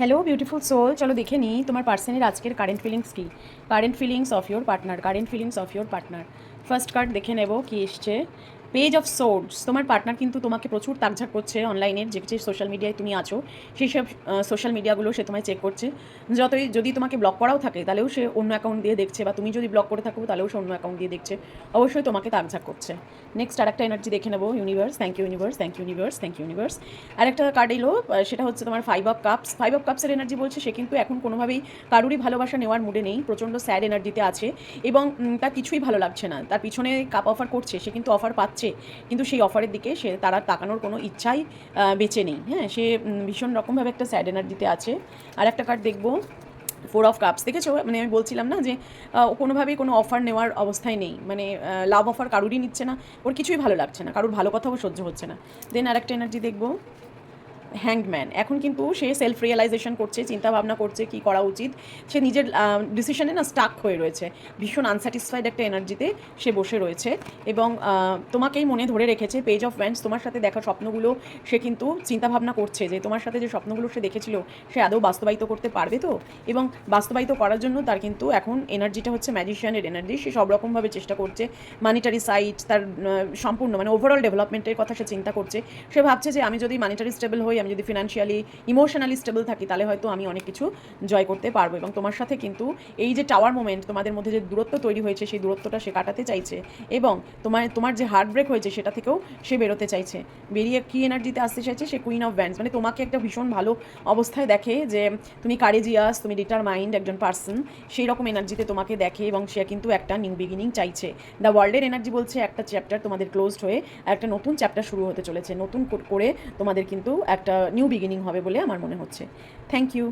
Hello beautiful soul চলো দেখে নিই তোমার পার্সনের আজকের current feelings key. Current feelings of your partner current feelings of your partner first card দেখে নেব কি এসছে। পেজ অফ সোর্ডস তোমার পার্টনার কিন্তু তোমাকে প্রচুর তাকঝাক করছে অনলাইনের যে যে সোশ্যাল মিডিয়ায় তুমি আছো, সেই সব সোশ্যাল মিডিয়াগুলো সে তোমায় চেক করছে। যতই, যদি তোমাকে ব্লক করাও থাকে, তাহলেও সে অন্য অ্যাকাউন্ট দিয়ে দেখছে, বা তুমি যদি ব্লক করে থাকো, তাহলেও সে অন্য অ্যাকাউন্ট দিয়ে দেখছে। অবশ্যই তোমাকে তাকঝাক করছে। নেক্সট আরেকটা এনার্জি দেখে নেব universe thank you universe thank you universe thank you universe আরেকটা কার্ড এলো সেটা হচ্ছে তোমার five of cups five of কাপসের energy বলছে, সে কিন্তু এখন কোনোভাবেই কারুরই ভালোবাসা নেওয়ার মুডে নেই, প্রচণ্ড স্যাড এনার্জিতে আছে। এবং তার কিছুই ভালো লাগছে না। তার পিছনে কাপ অফার করছে, সে কিন্তু অফার পাচ্ছে কিন্তু সেই অফারের দিকে সে তারা তাকানোর কোনো ইচ্ছাই বেঁচে নেই। হ্যাঁ সে ভীষণ রকমভাবে একটা স্যাড এনার্জিতে আছে। আর একটা কার্ড দেখব ফোর অফ কাপস দেখেছ? মানে আমি বলছিলাম না যে কোনোভাবেই কোনো অফার নেওয়ার অবস্থায় নেই। মানে লাভ অফার কারুরই নিচ্ছে না। ওর কিছুই ভালো লাগছে না। কারুর ভালো কথাও সহ্য হচ্ছে না। দেন আর একটা এনার্জি দেখব। হ্যাংডম্যান এখন কিন্তু সে সেলফ রিয়েলাইজেশন করছে চিন্তা ভাবনা করছে কি করা উচিত। সে নিজের ডিসিশনে না স্টাক হয়ে রয়েছে। ভীষণ আনস্যাটিসফাইড একটা এনার্জিতে সে বসে রয়েছে। এবং তোমাকেই মনে ধরে রেখেছে পেজ অফ ভ্যান্স তোমার সাথে দেখা স্বপ্নগুলো সে কিন্তু চিন্তা ভাবনা করছে যে, তোমার সাথে যে স্বপ্নগুলো সে দেখেছিল, সে আদৌ বাস্তবায়িত করতে পারবে তো? এবং বাস্তবায়িত করার জন্য তার কিন্তু এখন এনার্জিটা হচ্ছে ম্যাজিশিয়ানের এনার্জি সে সব রকমভাবে চেষ্টা করছে। মানিটারি সাইট তার সম্পূর্ণ মানে ওভারঅল ডেভেলপমেন্টের কথা সে চিন্তা করছে। সে ভাবছে যে, আমি যদি মানিটারি স্টেবল হই আমি যদি ফিনান্সিয়ালি ইমোশনালি স্টেবল থাকি, তাহলে হয়তো আমি অনেক কিছু জয় করতে পারব। এবং তোমার সাথে কিন্তু এই যে টাওয়ার মোমেন্ট তোমাদের মধ্যে যে দূরত্ব তৈরি হয়েছে, সেই দূরত্বটা সে কাটাতে চাইছে এবং তোমার তোমার যে হার্ট ব্রেক হয়েছে, সেটা থেকেও সে বেরোতে চাইছে। বেরিয়ে কী এনার্জিতে আসতে চাইছে? সে কুইন অফ ব্যান্ডস মানে তোমাকে একটা ভীষণ ভালো অবস্থায় দেখে যে তুমি কারেজিয়াস তুমি ডিটারমাইন্ড একজন পার্সন সেই রকম এনার্জিতে তোমাকে দেখে এবং সে কিন্তু একটা নিউ বিগিনিং চাইছে। দ্য ওয়ার্ল্ডের এনার্জি বলছে একটা চ্যাপ্টার তোমাদের ক্লোজড হয়ে একটা নতুন চ্যাপ্টার শুরু হতে চলেছে। নতুন কর- তোমাদের কিন্তু একটা নিউ বিগিনিং হবে বলে আমার মনে হচ্ছে। Thank you